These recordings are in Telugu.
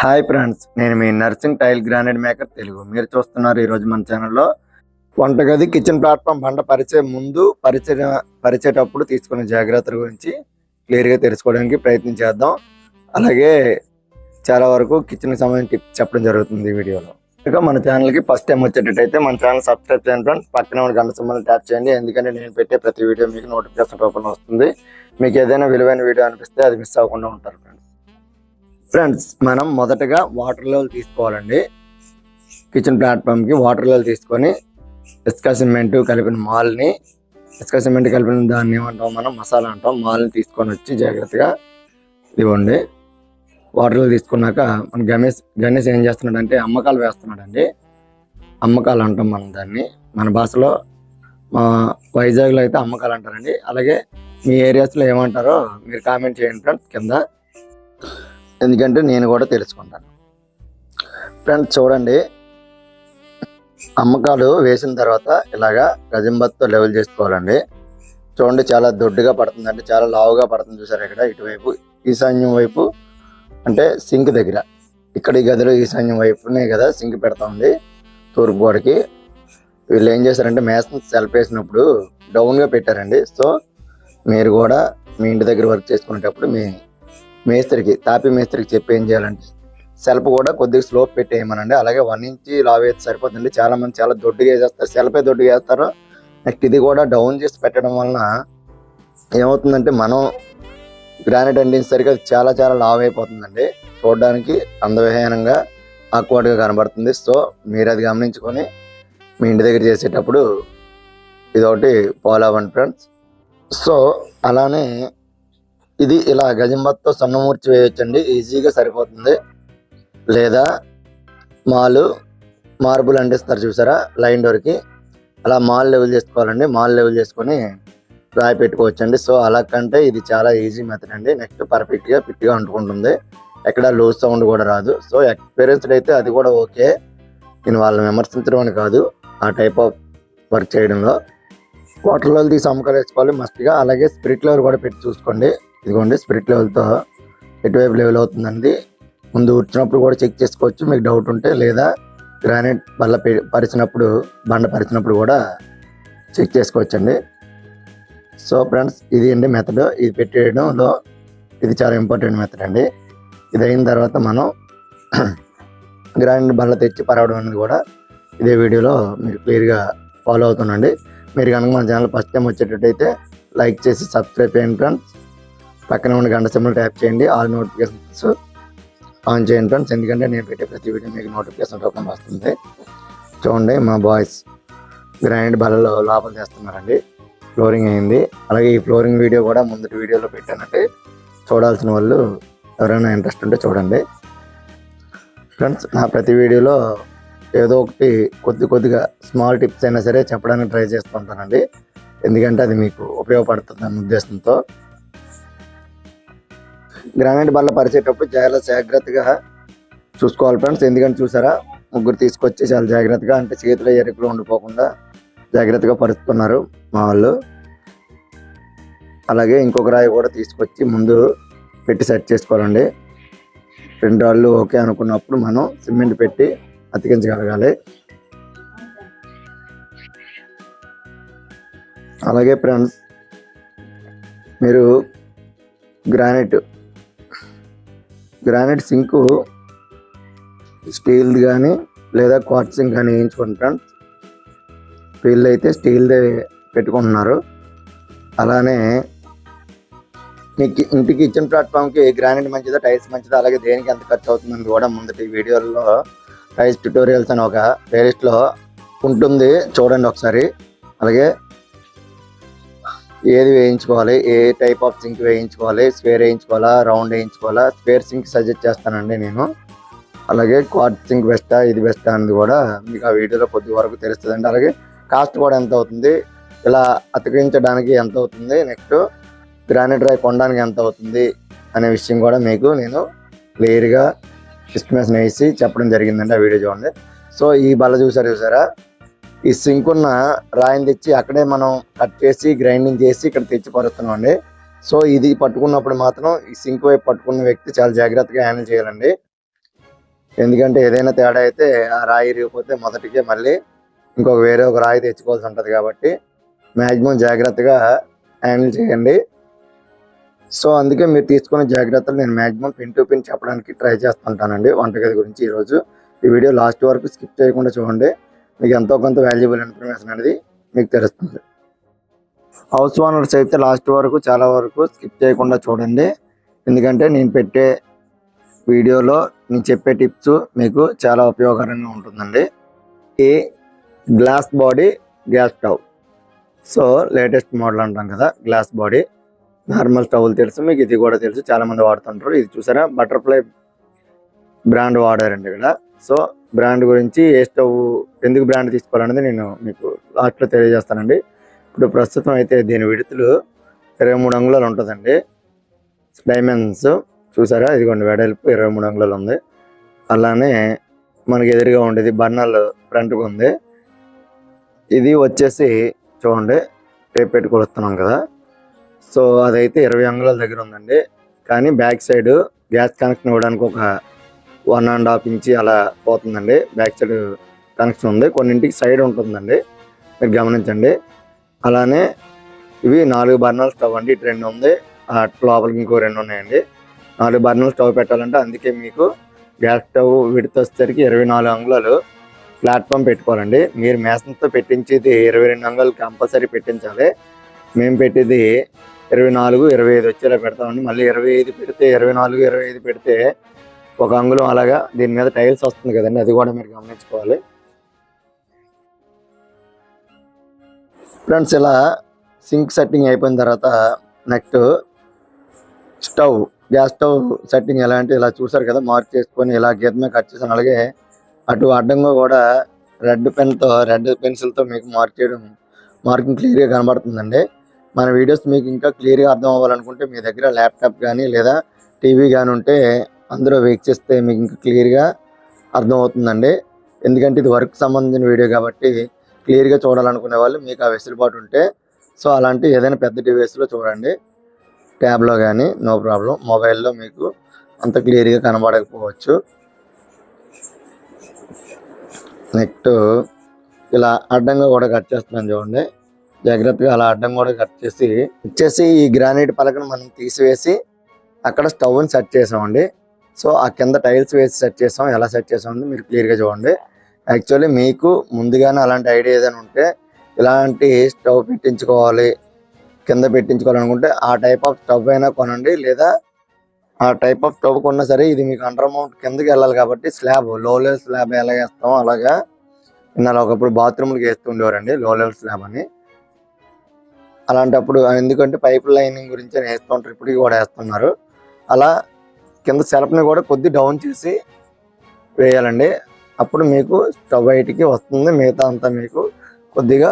హాయ్ ఫ్రెండ్స్ నేను మీ Narsing tile granite maker Telugu. మీరు చూస్తున్నారు ఈరోజు మన ఛానల్లో వంటగది కిచెన్ ప్లాట్ఫామ్ బండ పరిచే ముందు పరిచయ పరిచేటప్పుడు తీసుకునే జాగ్రత్తల గురించి క్లియర్గా తెలుసుకోవడానికి ప్రయత్నం చేద్దాం. అలాగే చాలా వరకు కిచెన్కి సంబంధించి టిప్స్ చెప్పడం జరుగుతుంది ఈ వీడియోలో. ఇక మన ఛానల్కి ఫస్ట్ టైం వచ్చేటట్టయితే మన ఛానల్ సబ్స్క్రైబ్ చేయండి ఫ్రెండ్స్. పక్కన ఉన్న గంట సింబల్ ట్యాప్ చేయండి. ఎందుకంటే నేను పెట్టే ప్రతి వీడియో మీకు నోటిఫికేషన్ రూపంలో వస్తుంది. మీకు ఏదైనా విలువైన వీడియో అనిపిస్తే అది మిస్ అవ్వకుండా ఉంటారు ఫ్రెండ్స్. ఫ్రెండ్స్ మనం మొదటగా వాటర్ లెవెల్ తీసుకోవాలండి. కిచెన్ ప్లాట్ఫామ్కి వాటర్ లెవెల్ తీసుకొని ఇసుక సిమెంట్ కలిపిన మాల్ని ఇసుక సిమెంట్ కలిపిన దాన్ని ఏమంటాం మనం? మసాలా అంటాం. మాల్ని తీసుకొని వచ్చి జాగ్రత్తగా ఇవ్వండి. వాటర్ లెవెల్ తీసుకున్నాక మన గణేష్ గణేష్ ఏం చేస్తున్నాడంటే అమ్మకాలు వేస్తున్నాడండి. అమ్మకాలు అంటాం మనం దాన్ని. మన భాషలో మా వైజాగ్లో అయితే అమ్మకాలు అంటారండి. అలాగే మీ ఏరియాస్లో ఏమంటారో మీరు కామెంట్ చేయండి ఫ్రెండ్స్ కింద. ఎందుకంటే నేను కూడా తెలుసుకుంటాను. ఫ్రెండ్స్ చూడండి. అమ్మకాలు వేసిన తర్వాత ఇలాగా గజంబత్తో లెవెల్ చేసుకోవాలండి. చూడండి చాలా దొడ్డుగా పడుతుంది చాలా లావుగా పడుతుంది చూసారు ఇక్కడ ఇటువైపు. ఈశాన్యం వైపు అంటే సింక్ దగ్గర. ఇక్కడ ఈ గదిలో ఈశాన్యం వైపునే కదా సింక్ పెడుతుంది తూర్పు గోడకి. వీళ్ళు ఏం చేశారంటే మేసం సెల్ఫ్ వేసినప్పుడు డౌన్గా పెట్టారండి. సో మీరు కూడా మీ ఇంటి దగ్గర వర్క్ చేసుకునేటప్పుడు మీ మేస్త్రికి తాపి మేస్త్రికి చెప్పి ఏం చేయాలంటే సెల్ఫ్ కూడా కొద్దిగా స్లోప్ పెట్టేయమనండి. అలాగే వన్ ఇంచి లావ్ అయితే సరిపోతుంది చాలా మంది చాలా దొడ్డుగా వేసేస్తారు. సెల్ఫే దొడ్డుగా వేస్తారు నెక్స్ట్ ఇది కూడా డౌన్ చేసి పెట్టడం వలన ఏమవుతుందంటే మనం గ్రానైట్ అందించేసరికి అది చాలా చాలా లావ్ అయిపోతుందండి. చూడడానికి అందవిహీనంగా ఆక్వర్డ్గా కనబడుతుంది. సో మీరు అది గమనించుకొని మీ ఇంటి దగ్గర చేసేటప్పుడు ఇదొకటి ఫాలో అవ్వండి ఫ్రెండ్స్. సో అలానే ఇది ఇలా గజంబత్తో సన్నమూర్చి వేయొచ్చండి. ఈజీగా సరిపోతుంది. లేదా మాలు మార్బుల్ అంటిస్తారు చూసారా? లైన్ డోర్కి అలా మాల్ లెవెల్ చేసుకోవాలండి. మాల్ లెవెల్ చేసుకొని రాయి పెట్టుకోవచ్చండి. సో అలా కంటే ఇది చాలా ఈజీ మెథడ్ అండి. నెక్స్ట్ పర్ఫెక్ట్గా ఫిట్గా అంటుకుంటుంది ఎక్కడ లూజ్ సౌండ్ కూడా రాదు. సో ఎక్స్పీరియన్స్డ్ అయితే అది కూడా ఓకే. నేను వాళ్ళని విమర్శించడం అని కాదు. ఆ టైప్ ఆఫ్ వర్క్ చేయడంలో. వాటర్లో తీసి అమ్మకాలు వేసుకోవాలి. మస్ట్గా అలాగే స్పిరిట్ లెవెల్ కూడా పెట్టి చూసుకోండి. ఇదిగోండి స్పిరిట్ లెవెల్తో ఎటువైపు లెవెల్ అవుతుందండి? ముందు వచ్చినప్పుడు కూడా చెక్ చేసుకోవచ్చు. మీకు డౌట్ ఉంటే లేదా గ్రానైట్ బల్ల పరిచినప్పుడు బండ పరిచినప్పుడు కూడా చెక్ చేసుకోవచ్చండి. సో ఫ్రెండ్స్ ఇది అండి మెథడ్ ఇది పెట్టేయడంలో ఇది చాలా ఇంపార్టెంట్ మెథడ్ అండి. ఇది అయిన తర్వాత మనం గ్రానైట్ బల్ల తెచ్చి పరవడం అనేది కూడా ఇదే వీడియోలో మీరు క్లియర్గా ఫాలో అవుతుండండి మీరు కనుక మన ఛానల్ ఫస్ట్ టైం వచ్చేటట్టయితే లైక్ చేసి సబ్స్క్రైబ్ చేయండి ఫ్రెండ్స్ పక్కన ఉన్న గంట సింబల్ ట్యాప్ చేయండి. ఆల్ నోటిఫికేషన్స్ ఆన్ చేయండి ఫ్రెండ్స్. ఎందుకంటే నేను పెట్టే ప్రతి వీడియో మీకు నోటిఫికేషన్ రూపంలో వస్తుంది. చూడండి మా బాయ్స్ గ్రానైట్ బలలో లోపల చేస్తున్నారండి. ఫ్లోరింగ్ అయింది. అలాగే ఈ ఫ్లోరింగ్ వీడియో కూడా ముందటి వీడియోలో పెట్టానండి. చూడాల్సిన వాళ్ళు ఎవరైనా ఇంట్రెస్ట్ ఉంటే చూడండి. ఫ్రెండ్స్ నా ప్రతి వీడియోలో ఏదో ఒకటి కొద్ది కొద్దిగా స్మాల్ టిప్స్ అయినా సరే చెప్పడానికి ట్రై చేస్తుంటానండి ఎందుకంటే అది మీకు ఉపయోగపడుతుంది అన్న ఉద్దేశంతో. గ్రానైట్ బల్ల పరిచేటప్పుడు చాలా జాగ్రత్తగా చూసుకోవాలి ఫ్రెండ్స్. ఎందుకంటే చూసారా ముగ్గురు తీసుకొచ్చి చాలా జాగ్రత్తగా అంటే చేతిలో ఎరుకులు ఉండిపోకుండా జాగ్రత్తగా పరుస్తున్నారు మా వాళ్ళు. అలాగే ఇంకొక రాయి కూడా తీసుకొచ్చి ముందు పెట్టి సెట్ చేసుకోవాలండి. రెండు రాళ్ళు ఓకే అనుకున్నప్పుడు మనం సిమెంట్ పెట్టి అతికించగలగాలి. అలాగే ఫ్రెండ్స్ మీరు గ్రానైట్ గ్రానైట్ సింక్ స్టీల్ కానీ లేదా క్వార్ట్ సింక్ కానీ వేయించుకోండి ఫ్రెండ్స్ వీళ్ళు అయితే స్టీల్దే పెట్టుకుంటున్నారు. అలానే మీకు ఇంటి కిచెన్ ప్లాట్ఫామ్కి గ్రానైట్ మంచిదా టైల్స్ మంచిదా అలాగే దేనికి ఎంత ఖర్చు అవుతుందని కూడా ముందటి వీడియోలో టైల్స్ ట్యూటోరియల్స్ అని ఒక ప్లేలిస్ట్లో ఉంటుంది. చూడండి ఒకసారి. అలాగే ఏది వేయించుకోవాలి? ఏ టైప్ ఆఫ్ సింక్ వేయించుకోవాలి? స్క్వేర్ వేయించుకోవాలా? రౌండ్ వేయించుకోవాలా? స్క్వేర్ సింక్ సజెస్ట్ చేస్తానండి నేను. అలాగే క్వార్ట్ సింక్ బెస్టా ఇది బెస్టా అనేది కూడా మీకు ఆ వీడియోలో కొద్ది వరకు తెలుస్తుందండి. అలాగే కాస్ట్ కూడా ఎంత అవుతుంది? ఇలా అతికించడానికి ఎంత అవుతుంది? నెక్స్ట్ గ్రానైట్ రాయి కొనడానికి ఎంత అవుతుంది? అనే విషయం కూడా మీకు నేను క్లియర్గా ఎస్టిమేషన్ వేసి చెప్పడం జరిగిందండి ఆ వీడియో చూడండి. సో ఈ బల్ల చూసారు చూసారా? ఈ సింక్ ఉన్న రాయిని తెచ్చి అక్కడే మనం కట్ చేసి గ్రైండింగ్ చేసి ఇక్కడ తెచ్చి పరుస్తున్నాం అండి సో ఇది పట్టుకున్నప్పుడు మాత్రం ఈ సింక్ వైపు పట్టుకున్న వ్యక్తి చాలా జాగ్రత్తగా హ్యాండిల్ చేయాలండి. ఎందుకంటే ఏదైనా తేడా అయితే ఆ రాయి ఇరిగిపోతే మొదటికే మళ్ళీ ఇంకొక వేరే ఒక రాయి తెచ్చుకోవాల్సి ఉంటుంది కాబట్టి మ్యాక్సిమం జాగ్రత్తగా హ్యాండిల్ చేయండి. సో అందుకే మీరు తీసుకున్న జాగ్రత్తలు నేను మ్యాక్సిమం పిన్ టు పిన్ చెప్పడానికి ట్రై చేస్తుంటానండి వంటగది గురించి ఈరోజు. ఈ వీడియో లాస్ట్ వరకు స్కిప్ చేయకుండా చూడండి. మీకు ఎంతో కొంత వాల్యుబుల్ ఇన్ఫర్మేషన్ అనేది మీకు తెలుస్తుంది. హౌస్ ఓనర్స్ అయితే లాస్ట్ వరకు చాలా వరకు స్కిప్ చేయకుండా చూడండి. ఎందుకంటే నేను పెట్టే వీడియోలో నేను చెప్పే టిప్స్ మీకు చాలా ఉపయోగకరంగా ఉంటుందండి. ఈ glass body gas stove so latest model అంటాం కదా గ్లాస్ బాడీ నార్మల్ స్టవ్లు తెలుసు మీకు ఇది కూడా తెలుసు చాలామంది వాడుతుంటారు. ఇది చూసారా? బటర్ఫ్లై బ్రాండ్ వాడారండి ఇక్కడ. సో బ్రాండ్ గురించి ఏ స్టవ్ ఎందుకు బ్రాండ్ తీసుకోవాలనేది నేను మీకు లాస్ట్లో తెలియజేస్తానండి. ఇప్పుడు ప్రస్తుతం అయితే దీని విడుతులు ఇరవై మూడు అంగుళాలు ఉంటుందండి. డైమండ్స్ చూసారా? ఇదిగోండి వెడల్పు ఇరవై మూడు అంగుళాలు ఉంది. అలానే మనకి ఎదురుగా ఉండేది బర్నల్ ఫ్రంట్కి ఉంది. ఇది వచ్చేసి చూడండి టేప్ పెట్టి కొలుస్తున్నాం కదా. సో అదైతే ఇరవై అంగుళాల దగ్గర ఉందండి. కానీ బ్యాక్ సైడ్ గ్యాస్ కనెక్షన్ ఇవ్వడానికి ఒక వన్ అండ్ హాఫ్ ఇంచి అలా పోతుందండి. బ్యాక్ సైడ్ కనెక్షన్ ఉంది. కొన్నింటికి సైడ్ ఉంటుందండి. మీరు గమనించండి. అలానే ఇవి నాలుగు బర్నల్ స్టవ్ అండి. ఇటు రెండు ఉంది. ఆ లోపలికి ఇంకో రెండు ఉన్నాయండి. నాలుగు బర్నల్ స్టవ్ పెట్టాలంటే అందుకే మీకు గ్యాస్ స్టవ్ విడత వచ్చేసరికి ఇరవై నాలుగు అంగుళాలు ప్లాట్ఫామ్ పెట్టుకోవాలండి. మీరు మేసంతో పెట్టించేది ఇరవై రెండు అంగుళాలు కంపల్సరీ పెట్టించాలి. మేము పెట్టేది ఇరవై నాలుగు ఇరవై ఐదు వచ్చేలా పెడతామండి. మళ్ళీ ఇరవై ఐదు పెడితే ఇరవై నాలుగు ఇరవై ఐదు పెడితే ఒక అంగుళం అలాగా దీని మీద టైల్స్ వస్తుంది కదండి అది కూడా మీరు గమనించుకోవాలి. ఫ్రెండ్స్ ఇలా సింక్ సెట్టింగ్ అయిపోయిన తర్వాత next stove gas stove setting ఎలా అంటే ఇలా చూసారు కదా మార్క్ చేసుకొని ఇలా గీతమే కట్ చేసాను అలాగే అటు అడ్డంగా కూడా రెడ్ పెన్తో రెడ్ పెన్సిల్తో మీకు మార్క్ చేయడం మార్కింగ్ క్లియర్గా కనబడుతుందండి. మన వీడియోస్ మీకు ఇంకా క్లియర్గా అర్థం అవ్వాలనుకుంటే మీ దగ్గర ల్యాప్టాప్ కానీ లేదా టీవీ కానీ ఉంటే అందులో వీక్షిస్తే మీకు ఇంకా క్లియర్గా అర్థం అవుతుందండి ఎందుకంటే ఇది వర్క్ సంబంధించిన వీడియో కాబట్టి క్లియర్గా చూడాలనుకునే వాళ్ళు మీకు ఆ వెసులుబాటు ఉంటే సో అలాంటి ఏదైనా పెద్ద డివైస్లో చూడండి. ట్యాబ్లో కానీ నో ప్రాబ్లం. మొబైల్లో మీకు అంత క్లియర్గా కనబడకపోవచ్చు. నెక్స్ట్ ఇలా అడ్డంగా కూడా కట్ చేస్తున్నాను చూడండి. జాగ్రత్తగా అలా అడ్డం కూడా కట్ చేసి ఇచ్చేసి ఈ గ్రానైట్ పలకను మనం తీసివేసి అక్కడ స్టవ్ని సెట్ చేసామండి. సో ఆ కింద టైల్స్ వేసి సెట్ చేసాం. ఎలా సెట్ చేసాం మీరు క్లియర్గా చూడండి. యాక్చువల్లీ మీకు ముందుగానే అలాంటి ఐడియా ఏదైనా ఉంటే ఇలాంటి స్టవ్ పెట్టించుకోవాలి కింద పెట్టించుకోవాలనుకుంటే ఆ టైప్ ఆఫ్ స్టవ్ అయినా కొనండి. లేదా ఆ టైప్ ఆఫ్ స్టవ్ కొన్నా సరే ఇది మీకు అండర్ అమౌంట్ కిందకి వెళ్ళాలి కాబట్టి స్లాబ్లో లెవెల్ స్లాబ్ ఎలా వేస్తామో అలాగా ఇన్నాళ్ళు ఒకప్పుడు బాత్రూమ్లకు వేస్తుండేవారండి లో లెవెల్ స్లాబ్ అని. అలాంటప్పుడు ఎందుకంటే పైప్ లైనింగ్ గురించి అని వేస్తూ ఉంటారు ఇప్పటికి కూడా వేస్తున్నారు. అలా కింద సెల్ఫ్ని కూడా కొద్ది డౌన్ చేసి వేయాలండి. అప్పుడు మీకు స్టవ్ బయటికి వస్తుంది. మిగతా అంతా మీకు కొద్దిగా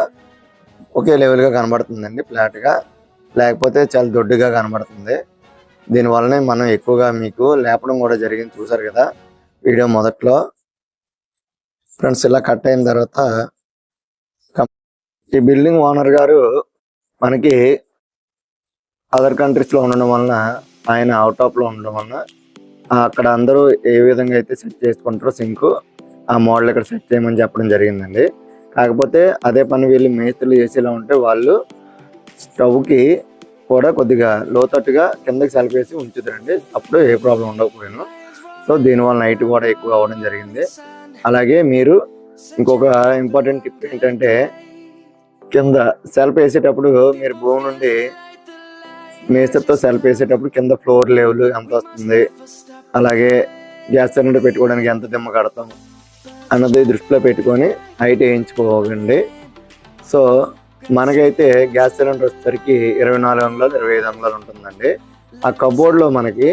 ఒకే లెవెల్గా కనబడుతుందండి ఫ్లాట్గా. లేకపోతే చాలా దొడ్డుగా కనబడుతుంది. దీనివల్లనే మనం ఎక్కువగా మీకు లేపడం కూడా జరిగింది. చూసారు కదా వీడియో మొదట్లో. ఫ్రెండ్స్ ఇలా కట్ అయిన తర్వాత ఈ బిల్డింగ్ ఓనర్ గారు మనకి అదర్ కంట్రీస్లో ఉండడం వలన ఆయన అవుట్ ఆఫ్లో ఉండడం వలన అక్కడ అందరూ ఏ విధంగా అయితే సెట్ చేసుకుంటారో సింక్ ఆ మోడల్ ఇక్కడ సెట్ చేయమని చెప్పడం జరిగిందండి. కాకపోతే అదే పని వీళ్ళు మేస్త్రులు చేసేలా ఉంటే వాళ్ళు స్టవ్కి కూడా కొద్దిగా లోతట్టుగా కిందకి సెల్ఫేసి ఉంచుతారండి. అప్పుడు ఏ ప్రాబ్లం ఉండకపోయాను. సో దీనివల్ల నైట్ కూడా ఎక్కువ అవ్వడం జరిగింది. అలాగే మీరు ఇంకొక ఇంపార్టెంట్ టిప్ ఏంటంటే కింద సెల్ఫ్ వేసేటప్పుడు మీరు భూమి నుండి మేస్త్రితో సెల్ఫ్ వేసేటప్పుడు కింద ఫ్లోర్ లెవెల్ ఎంత వస్తుంది? అలాగే గ్యాస్ సిలిండర్ పెట్టుకోవడానికి ఎంత దిమ్మ కడతాం అన్నది దృష్టిలో పెట్టుకొని హైట్ వేయించుకోకండి సో మనకైతే గ్యాస్ సిలిండర్ వచ్చేసరికి ఇరవై నాలుగు వందలు ఇరవై ఐదు వందలు ఉంటుందండి. ఆ కబోర్డ్లో మనకి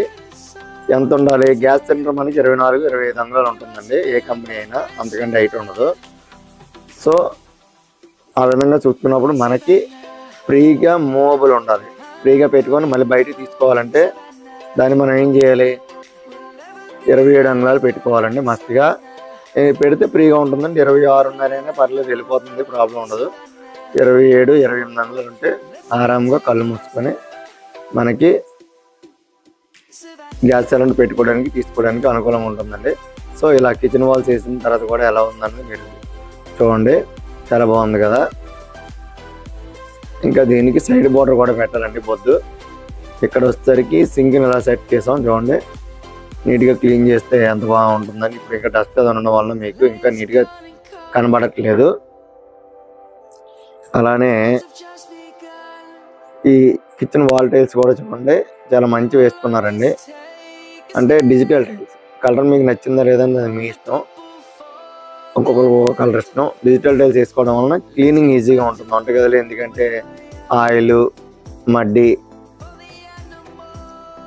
ఎంత ఉండాలి? గ్యాస్ సిలిండర్ మనకి ఇరవై నాలుగు ఇరవై ఐదు వందలు ఉంటుందండి. ఏ కంపెనీ అయినా అంతకంటే హైట్ ఉండదు. సో ఆ విధంగా చూసుకున్నప్పుడు మనకి ఫ్రీగా మూవబుల్ ఉండాలి. ఫ్రీగా పెట్టుకొని మళ్ళీ బయటికి తీసుకోవాలంటే దాన్ని మనం ఏం చేయాలి? ఇరవై ఏడు అంగుళాలు పెట్టుకోవాలండి మస్తుగా. పెడితే ఫ్రీగా ఉంటుందండి. ఇరవై ఆరున్నర అయినా పర్లేదు వెళ్ళిపోతుంది ప్రాబ్లం ఉండదు. ఇరవై ఏడు ఇరవై ఎనిమిది అంగుళాలు ఉంటే ఆరాంగా కళ్ళు మూసుకొని మనకి గ్యాస్ సిలిండర్ పెట్టుకోవడానికి తీసుకోవడానికి అనుకూలంగా ఉంటుందండి. సో ఇలా కిచెన్ వాల్స్ వేసిన తర్వాత కూడా ఎలా ఉందని మీరు చూడండి. చాలా బాగుంది కదా. ఇంకా దీనికి సైడ్ బోర్డర్ కూడా పెట్టాలండి పొద్దు ఇక్కడ వచ్చేసరికి సింక్ని ఎలా సెట్ చేసాం చూడండి. నీట్గా క్లీన్ చేస్తే ఎంత బాగుంటుందని ఇప్పుడు ఇంకా డస్ట్ అది ఉండడం వల్ల మీకు ఇంకా నీట్గా కనబడట్లేదు. అలానే ఈ కిచెన్ వాల్ టైల్స్ కూడా చూడండి చాలా మంచి వేసుకున్నారండి అంటే డిజిటల్ టైల్స్ కలర్ మీకు నచ్చిందా లేదని అది మీ ఇష్టం. ఒక్కొక్కరు ఒక్కొక్క కలర్ ఇష్టం. డిజిటల్ టైల్స్ వేసుకోవడం వలన క్లీనింగ్ ఈజీగా ఉంటుంది వంటగదిలో ఎందుకంటే ఆయిల్ మడ్డి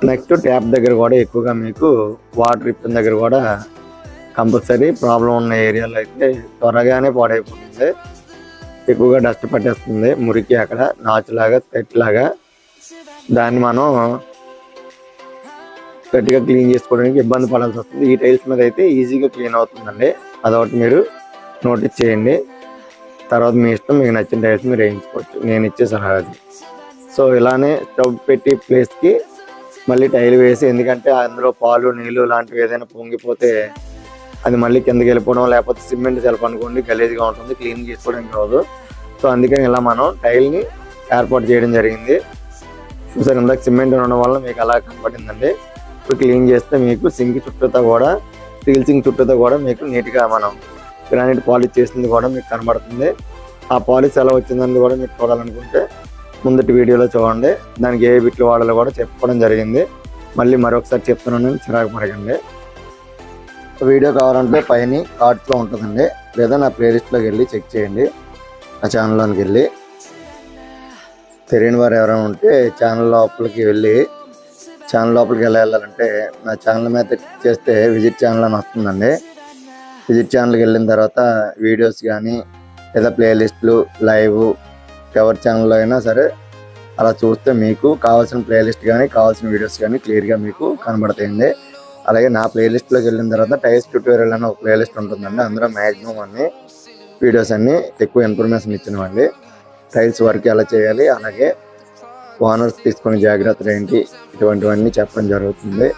నెక్స్ట్ ట్యాప్ దగ్గర కూడా ఎక్కువగా మీకు వాటర్ ఇప్పిన దగ్గర కూడా కంపల్సరీ ప్రాబ్లం ఉన్న ఏరియాలో అయితే త్వరగానే పాడైపోతుంది. ఎక్కువగా డస్ట్ పట్టేస్తుంది మురికి అక్కడ నాచులాగా తెట్లాగా దాన్ని మనం గట్టిగా క్లీన్ చేసుకోవడానికి ఇబ్బంది పడాల్సి వస్తుంది. ఈ టైల్స్ మీద అయితే ఈజీగా క్లీన్ అవుతుందండి. అదొకటి మీరు నోటీస్ చేయండి. తర్వాత మీ ఇష్టం మీకు నచ్చిన టైల్స్ మీరు వేయించుకోవచ్చు. నేను ఇచ్చే సలహా అది. సో ఇలానే స్టవ్ పెట్టి ప్లేస్కి మళ్ళీ టైల్ వేసి ఎందుకంటే అందులో పాలు నీళ్ళు లాంటివి ఏదైనా పొంగిపోతే అది మళ్ళీ కిందకి వెళ్ళిపోవడం లేకపోతే సిమెంట్ తెలపనుకోండి అనుకోండి గలీజ్గా ఉంటుంది క్లీన్ చేసుకోవడానికి రాదు సో అందుకని ఇలా మనం టైల్ని ఏర్పాటు చేయడం జరిగింది. చూసారు ఇందాక సిమెంట్ ఉండడం వల్ల మీకు అలా కనపడిందండి. ఇప్పుడు క్లీన్ చేస్తే మీకు సింక్ చుట్టూతో కూడా స్టీల్ సింక్ చుట్టూతో కూడా మీకు నీట్గా మనం గ్రానైట్ పాలిష్ చేసింది కూడా మీకు కనబడుతుంది. ఆ పాలిష్ ఎలా వచ్చిందని కూడా మీరు చూడాలనుకుంటే ముందటి వీడియోలో చూడండి. దానికి ఏ బిట్లు వాడాలో కూడా చెప్పుకోవడం జరిగింది. మళ్ళీ మరొకసారి చెప్తున్నాను చిరాకు పడకండి. వీడియో కావాలంటే పైన కార్ట్లో ఉంటుందండి. లేదా నా ప్లేలిస్ట్లోకి వెళ్ళి చెక్ చేయండి. ఆ ఛానల్లోకి వెళ్ళి. తెలియని వారు ఎవరైనా ఉంటే ఛానల్ లోపలికి వెళ్ళి ఛానల్ లోపలికి ఎలా వెళ్ళాలంటే నా ఛానల్ మీద చేస్తే విజిట్ ఛానల్ అని వస్తుందండి. విజిట్ ఛానల్కి వెళ్ళిన తర్వాత వీడియోస్ కానీ లేదా ప్లేలిస్ట్లు లైవ్ ఎవరి ఛానల్లో అయినా సరే అలా చూస్తే మీకు కావాల్సిన ప్లేలిస్ట్ కానీ కావాల్సిన వీడియోస్ కానీ క్లియర్గా మీకు కనబడతాయండి. అలాగే నా ప్లేలిస్ట్లోకి వెళ్ళిన తర్వాత టైల్స్ ట్యూటోరియల్ అనే ఒక ప్లేలిస్ట్ ఉంటుందండి. అందులో మ్యాక్సిమం అన్ని వీడియోస్ అన్నీ ఎక్కువ ఇన్ఫర్మేషన్ ఇచ్చినవండి టైల్స్ వర్క్ ఎలా చేయాలి అలాగే ఓనర్స్ తీసుకునే జాగ్రత్తలు ఏంటి ఇటువంటివన్నీ చెప్పడం జరుగుతుంది.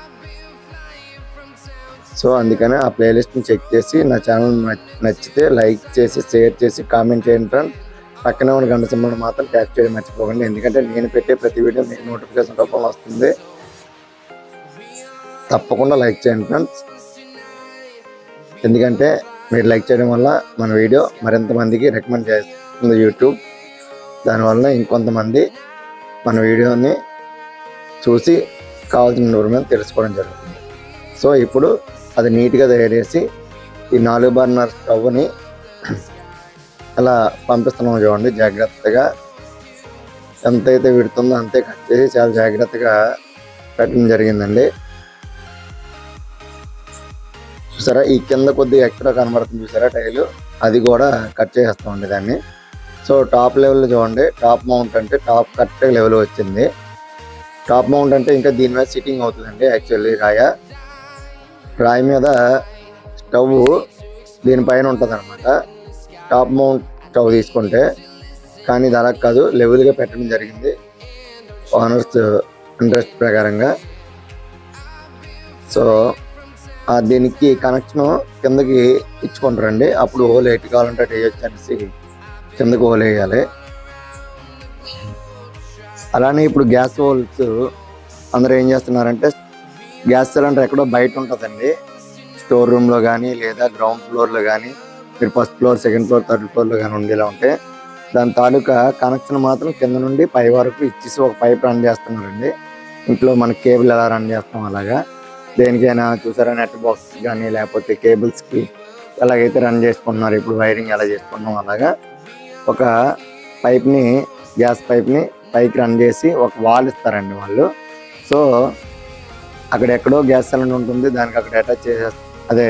సో అందుకనే ఆ ప్లేలిస్ట్ని చెక్ చేసి నా ఛానల్ నచ్చితే లైక్ చేసి షేర్ చేసి కామెంట్ చేయండి పక్కనే ఉన్న గంట సింహను మాత్రం ట్యాప్ చేయడం మర్చిపోకండి. ఎందుకంటే నేను పెట్టే ప్రతి వీడియో మీకు నోటిఫికేషన్ రూపంలో వస్తుంది. తప్పకుండా లైక్ చేయండి ఫ్రెండ్స్. ఎందుకంటే మీరు లైక్ చేయడం వల్ల మన వీడియో మరింత మందికి రికమెండ్ చేస్తుంది యూట్యూబ్. దానివల్ల ఇంకొంతమంది మన వీడియోని చూసి కావాల్సిన ఇన్ఫర్మేషన్ తెలుసుకోవడం జరుగుతుంది. సో ఇప్పుడు అది నీట్గా తయారు చేసి ఈ నాలుగు బర్నర్ స్టవ్ని అలా పంపిస్తున్నాం చూడండి జాగ్రత్తగా. ఎంతైతే విడుతుందో అంతే కట్ చేసి చాలా జాగ్రత్తగా పెట్టడం జరిగిందండి. చూసారా ఈ కింద కొద్దిగా ఎక్స్ట్రా కనబడుతుంది చూసారా టైలు? అది కూడా కట్ చేసేస్తామండి దాన్ని. సో టాప్ లెవెల్ చూడండి టాప్ మౌంట్ అంటే టాప్ కరెక్ట్ లెవెల్ వచ్చింది. టాప్ మౌంట్ అంటే ఇంకా దీని మీద సిట్టింగ్ అవుతుందండి యాక్చువల్లీ రాయ. రాయి మీద స్టవ్ దీనిపైన ఉంటుంది అనమాట టాప్ మౌంట్ స్టవ్ తీసుకుంటే కానీ ఇది అలా కాదు లెవెల్గా పెట్టడం జరిగింది. ఓనర్స్ ఇంట్రెస్ట్ ప్రకారంగా. సో దీనికి కనెక్షన్ కిందకి ఇచ్చుకుంటారండి. అప్పుడు హోల్ ఎటు కావాలంటే అటు వేయొచ్చు అనేసి కిందకి హోల్ వేయాలి. అలానే ఇప్పుడు గ్యాస్ హోల్స్ అందరూ ఏం చేస్తున్నారంటే గ్యాస్ సిలిండర్ ఎక్కడో బయట ఉంటుందండి. స్టోర్ రూమ్లో కానీ లేదా గ్రౌండ్ ఫ్లోర్లో కానీ మీరు first floor second floor third ఫ్లోర్లో కానీ ఉండేలా ఉంటే దాని తాలూకా కనెక్షన్ మాత్రం కింద నుండి పై వరకు ఇచ్చేసి ఒక పైప్ రన్ చేస్తున్నారండి. ఇంట్లో మన కేబుల్ ఎలా రన్ చేస్తాం అలాగా. దేనికైనా చూసారా నెట్ బాక్స్ కానీ లేకపోతే కేబుల్స్కి ఎలాగైతే రన్ చేసుకుంటున్నారు ఇప్పుడు వైరింగ్ ఎలా చేసుకుంటున్నాం అలాగా. ఒక పైప్ని గ్యాస్ పైప్ని పైకి రన్ చేసి ఒక వాల్ ఇస్తారండి వాళ్ళు. సో అక్కడ ఎక్కడో గ్యాస్ సిలిండర్ ఉంటుంది దానికి అక్కడ అటాచ్ చేసే అదే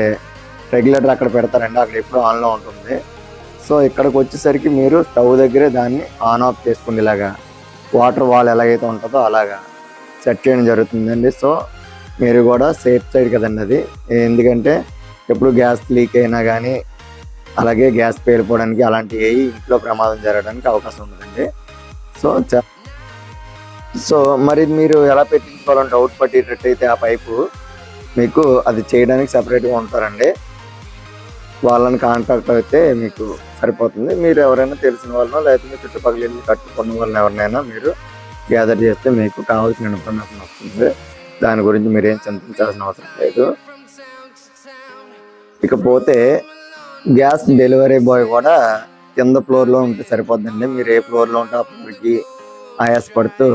రెగ్యులేటర్ అక్కడ పెడతారండి. అక్కడ ఎప్పుడు ఆన్లో ఉంటుంది. సో ఇక్కడికి వచ్చేసరికి మీరు స్టవ్ దగ్గరే దాన్ని ఆన్ ఆఫ్ చేసుకోండి ఇలాగా వాటర్ వాల్ ఎలాగైతే ఉంటుందో అలాగా సెట్ చేయడం జరుగుతుందండి. సో మీరు కూడా సేఫ్ సైడ్ కదండి అది. ఎందుకంటే ఎప్పుడు గ్యాస్ లీక్ అయినా కానీ అలాగే గ్యాస్ పేలిపోవడానికి అలాంటి ఏ ఇంట్లో ప్రమాదం జరగడానికి అవకాశం ఉండదండి. సో చ- సో మరి మీరు ఎలా పెట్టించుకోవాలని డౌట్ పట్టేటట్టయితే ఆ పైపు మీకు అది చేయడానికి సపరేట్గా ఉంటారండి. వాళ్ళని కాంటాక్ట్ అయితే మీకు సరిపోతుంది. మీరు ఎవరైనా తెలిసిన వాళ్ళనో లేకపోతే మీ చుట్టుపక్కల ఇల్లు కట్టుకున్న వాళ్ళని ఎవరినైనా మీరు గ్యాదర్ చేస్తే మీకు కావాల్సిన ఇన్ఫర్మేషన్ వస్తుంది. దాని గురించి మీరేం చింతించాల్సిన అవసరం లేదు. ఇకపోతే గ్యాస్ డెలివరీ బాయ్ కూడా కింద ఫ్లోర్లో ఉంటే సరిపోద్దండి. మీరు ఏ ఫ్లోర్లో ఉంటే ఆ ఫ్లోర్కి ఆయాసపడుతూ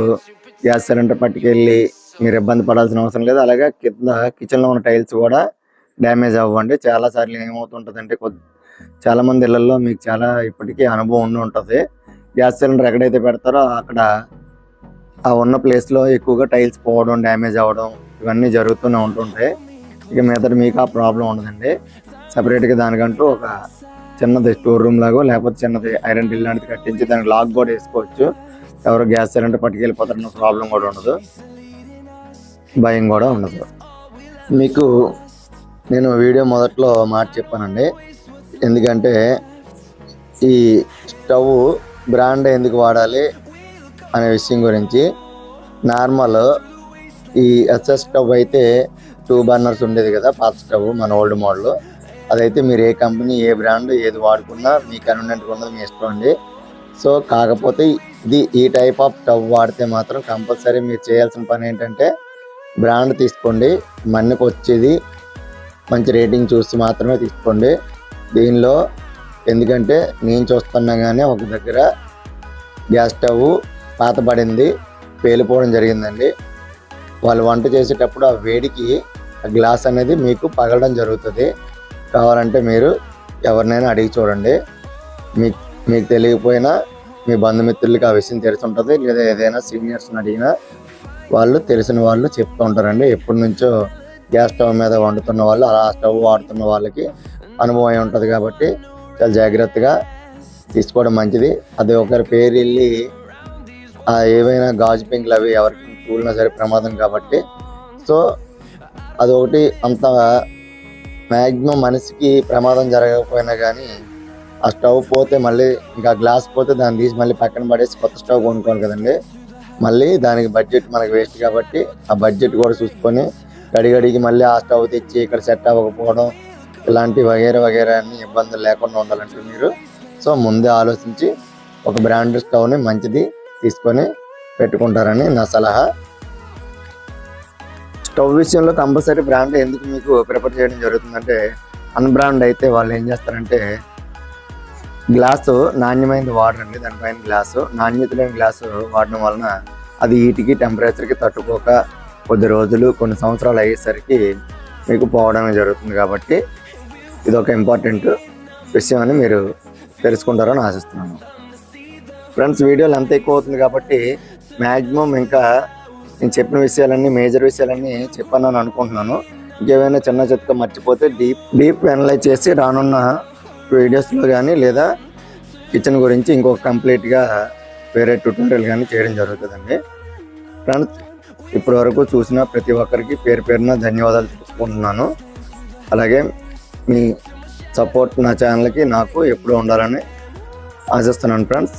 గ్యాస్ సిలిండర్ పట్టుకెళ్ళి మీరు ఇబ్బంది పడాల్సిన అవసరం లేదు. అలాగే కింద కిచెన్లో ఉన్న టైల్స్ కూడా డ్యామేజ్ అవ్వండి. చాలా సార్లు ఏమవుతుంటుందంటే కొద్ది చాలామంది ఇళ్ళలో మీకు చాలా ఇప్పటికీ అనుభవం ఉండి ఉంటుంది. గ్యాస్ సిలిండర్ ఎక్కడైతే పెడతారో అక్కడ ఆ ఉన్న ప్లేస్లో ఎక్కువగా టైల్స్ పోవడం డ్యామేజ్ అవ్వడం ఇవన్నీ జరుగుతూనే ఉంటుంటాయి. ఇక మీద మీకు ఆ ప్రాబ్లం ఉండదండి. సపరేట్గా దానికంటూ ఒక చిన్నది స్టోర్ రూమ్ లాగో లేకపోతే చిన్నది ఐరన్ డ్రిల్ లాంటిది కట్టించి దానికి లాక్ కూడా వేసుకోవచ్చు. ఎవరు గ్యాస్ సిలిండర్ పట్టుకెళ్ళిపోతారన్న ప్రాబ్లం కూడా ఉండదు. భయం కూడా ఉండదు. మీకు నేను వీడియో మొదట్లో మాట చెప్పానండి. ఎందుకంటే ఈ స్టవ్ బ్రాండ్ ఎందుకు వాడాలి అనే విషయం గురించి. నార్మల్ ఈ ఎస్ఎస్ స్టవ్ అయితే టూ బర్నర్స్ ఉండేది కదా పాత స్టవ్ మన ఓల్డ్ మోడల్. అదైతే మీరు ఏ కంపెనీ ఏ బ్రాండ్ ఏది వాడుకున్నా మీ కన్వీనియంట్గా ఉన్నది మీ ఇష్టం అండి. సో కాకపోతే ఇది ఈ టైప్ ఆఫ్ స్టవ్ వాడితే మాత్రం కంపల్సరీ మీరు చేయాల్సిన పని ఏంటంటే బ్రాండ్ తీసుకోండి. మన్నికి వచ్చేది మంచి రేటింగ్ చూసి మాత్రమే తీసుకోండి. దీనిలో ఎందుకంటే నేను చూస్తున్నా కానీ ఒక దగ్గర గ్యాస్ స్టవ్ పాతపడింది పేలిపోవడం జరిగిందండి. వాళ్ళు వంట చేసేటప్పుడు ఆ వేడికి ఆ గ్లాస్ అనేది మీకు పగలడం జరుగుతుంది. కావాలంటే మీరు ఎవరినైనా అడిగి చూడండి. మీకు మీకు తెలియకపోయినా మీ బంధుమిత్రులకి ఆ విషయం తెలిసి ఉంటుంది లేదా ఏదైనా సీనియర్స్ని అడిగినా వాళ్ళు తెలిసిన వాళ్ళు చెప్తూ ఉంటారండి. ఎప్పటి నుంచో గ్యాస్ స్టవ్ మీద వండుతున్న వాళ్ళు అలా స్టవ్ వాడుతున్న వాళ్ళకి అనుభవం అయి ఉంటుంది కాబట్టి చాలా జాగ్రత్తగా తీసుకోవడం మంచిది. అది ఒకరి పేరు వెళ్ళి ఏవైనా గాజు పెంకులు అవి ఎవరికి కూలినా సరే ప్రమాదం కాబట్టి. సో అదొకటి అంత మ్యాక్సిమం మనిషికి ప్రమాదం జరగకపోయినా కానీ ఆ స్టవ్ పోతే మళ్ళీ ఇంకా గ్లాస్ పోతే దాన్ని తీసి మళ్ళీ పక్కన పడేసి కొత్త స్టవ్ కొనుక్కోవాలి కదండి. మళ్ళీ దానికి బడ్జెట్ మనకి వేస్ట్ కాబట్టి ఆ బడ్జెట్ కూడా చూసుకొని గడిగడికి మళ్ళీ ఆ స్టవ్ తెచ్చి ఇక్కడ సెట్ అవ్వకపోవడం ఇలాంటి వగేర వగేరా అన్ని ఇబ్బందులు లేకుండా ఉండాలంటే మీరు. సో ముందే ఆలోచించి ఒక బ్రాండ్ స్టవ్ని మంచిది తీసుకొని పెట్టుకుంటారని నా సలహా. స్టవ్ విషయంలో కంపల్సరీ బ్రాండ్ ఎందుకు మీకు ప్రిఫర్ చేయడం జరుగుతుందంటే అన్బ్రాండ్ అయితే వాళ్ళు ఏం చేస్తారంటే గ్లాసు నాణ్యమైనది వాడరండి దానిపైన గ్లాసు. నాణ్యత లేని గ్లాసు వాడడం వలన అది ఈటికి టెంపరేచర్కి తట్టుకోక కొద్ది రోజులు కొన్ని సంవత్సరాలు అయ్యేసరికి మీకు పోవడం జరుగుతుంది కాబట్టి ఇది ఒక ఇంపార్టెంట్ విషయం అని మీరు తెలుసుకుంటారని ఆశిస్తున్నాను. ఫ్రెండ్స్ వీడియోలు అంత ఎక్కువ అవుతుంది కాబట్టి మ్యాక్సిమం ఇంకా నేను చెప్పిన విషయాలన్నీ మేజర్ విషయాలన్నీ చెప్పానని అనుకుంటున్నాను. ఇంకేమైనా చిన్న చిత్త మర్చిపోతే డీప్ డీప్ అనలైజ్ చేసి రానున్న వీడియోస్లో కానీ లేదా కిచెన్ గురించి ఇంకొక కంప్లీట్గా వేరే ట్యూటోరియల్ కానీ చేయడం జరుగుతుందండి. ఫ్రెండ్స్ ఇప్పటి వరకు చూసిన ప్రతి ఒక్కరికి పేరు పేరున ధన్యవాదాలు తెలుసుకుంటున్నాను అలాగే మీ సపోర్ట్ నా ఛానల్కి నాకు ఎప్పుడూ ఉండాలని ఆశిస్తున్నాను ఫ్రెండ్స్.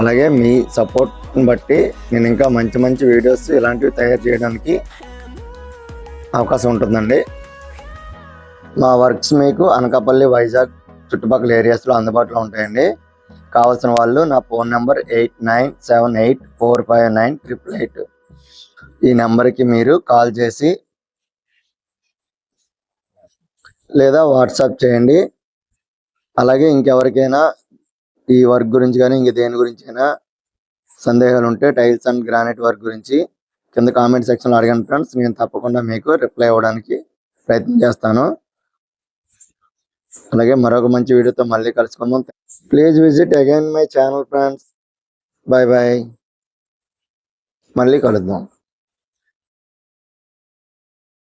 అలాగే మీ సపోర్ట్ని బట్టి నేను ఇంకా మంచి మంచి వీడియోస్ ఇలాంటివి తయారు చేయడానికి అవకాశం ఉంటుందండి. మా వర్క్స్ మీకు అనకాపల్లి వైజాగ్ చుట్టుపక్కల ఏరియాస్లో అందుబాటులో ఉంటాయండి. కావాల్సిన వాళ్ళు నా phone number eight nine seven eight four five nine triple eight ఈ నెంబర్కి మీరు కాల్ చేసి లేదా వాట్సాప్ చేయండి. అలాగే ఇంకెవరికైనా ఈ వర్క్ గురించి కానీ ఇంక దేని గురించి అయినా సందేహాలు ఉంటే టైల్స్ అండ్ గ్రానైట్ వర్క్ గురించి కింద కామెంట్ సెక్షన్లో అడగండి ఫ్రెండ్స్. నేను తప్పకుండా మీకు రిప్లై ఇవ్వడానికి ప్రయత్నం చేస్తాను. అలాగే మరొక మంచి వీడియోతో మళ్ళీ కలుసుకుందాం. Please visit again my channel friends. Bye bye మళ్ళీ కలుద్దాం.